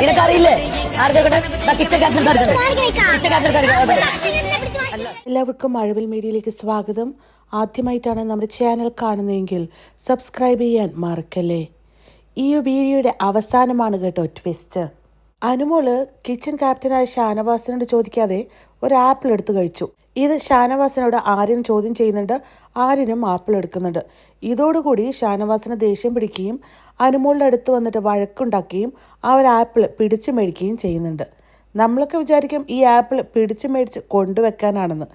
നിനക്കറിയില്ലേ? എല്ലാവർക്കും മഴവിൽ മീഡിയയിലേക്ക് സ്വാഗതം. ആദ്യമായിട്ടാണ് നമ്മുടെ ചാനൽ കാണുന്നതെങ്കിൽ സബ്സ്ക്രൈബ് ചെയ്യാൻ മറക്കല്ലേ? ഈ വീഡിയോയുടെ അവസാനമാണ് കേട്ടോ ട്വിസ്റ്റ് അനുമോൾ കിച്ചൺ ക്യാപ്റ്റനായ ഷാനവാസിനോട് ചോദിക്കാതെ ഒരു ആപ്പിൾ എടുത്ത് കഴിച്ചു. ഇത് ഷാനവാസിനോട് ആര്യൻ ചോദ്യം ചെയ്യുന്നുണ്ട്. ആര്യനും ആപ്പിൾ എടുക്കുന്നുണ്ട്. ഇതോടുകൂടി ഷാനവാസിന് ദേഷ്യം പിടിക്കുകയും അനുമോളുടെ അടുത്ത് വന്നിട്ട് വഴക്കുണ്ടാക്കുകയും ആ ഒരു ആപ്പിൾ പിടിച്ചു മേടിക്കുകയും ചെയ്യുന്നുണ്ട്. നമ്മളൊക്കെ വിചാരിക്കും ഈ ആപ്പിൾ പിടിച്ചു മേടിച്ച് കൊണ്ടുവെക്കാനാണെന്ന്.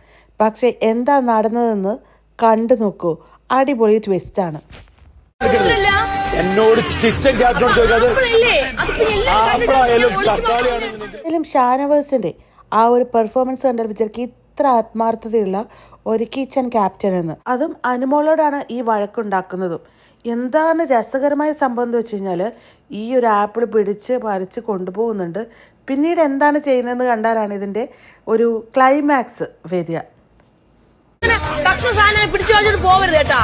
പക്ഷേ എന്താ നടന്നതെന്ന് കണ്ടു നോക്കൂ അടിപൊളി. ട്വിസ്റ്റാണ് എന്നോട് കിച്ചൺ ക്യാപ്റ്റനോട് ചോദിക്കാതെ? ആപ്പിളായാലും തക്കാളിയാണെങ്കിലും ആ ഒരു പെർഫോമൻസ് കണ്ടാൽ വിചാരിക്കും ഇത്ര ആത്മാർത്ഥതയുള്ള ഒരു കിച്ചൺ ക്യാപ്റ്റൻ എന്ന്. അതും അനുമോളോടാണ് ഈ വഴക്കുണ്ടാക്കുന്നതും. എന്താണ് രസകരമായ സംഭവം എന്ന് വെച്ച് കഴിഞ്ഞാൽ ഈ ഒരു ആപ്പിൾ പിടിച്ച് പറിച്ച് കൊണ്ടുപോകുന്നുണ്ട്. പിന്നീട് എന്താണ് ചെയ്യുന്നതെന്ന് കണ്ടാലാണ് ഇതിന്റെ ഒരു ക്ലൈമാക്സ് വരിക. കളഞ്ഞിട്ട് പോവരുത് കേട്ടാ.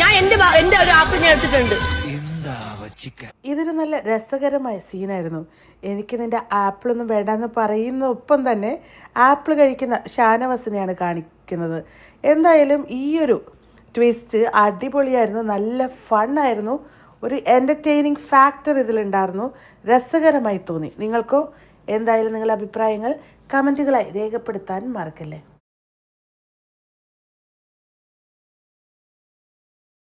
ഞാൻ എന്റെ എന്റെ ഒരു ആപ്പിൾ ഞാൻ എടുത്തിട്ടുണ്ട്. ഇതൊരു നല്ല രസകരമായ സീനായിരുന്നു. എനിക്ക് നിന്റെ ആപ്പിളൊന്നും വേണ്ടെന്ന് പറയുന്ന ഒപ്പം തന്നെ ആപ്പിൾ കഴിക്കുന്ന ഷാനവാസിനെയാണ് കാണിക്കുന്നത്. എന്തായാലും ഈ ഒരു ട്വിസ്റ്റ് അടിപൊളിയായിരുന്നു നല്ല ഫണ്ണായിരുന്നു. ഒരു എന്റർടൈനിങ് ഫാക്ടർ ഇതിലുണ്ടായിരുന്നു. രസകരമായി തോന്നി. നിങ്ങൾക്കോ? എന്തായാലും നിങ്ങളുടെ അഭിപ്രായങ്ങൾ കമന്റുകളായി രേഖപ്പെടുത്താൻ മറക്കല്ലേ?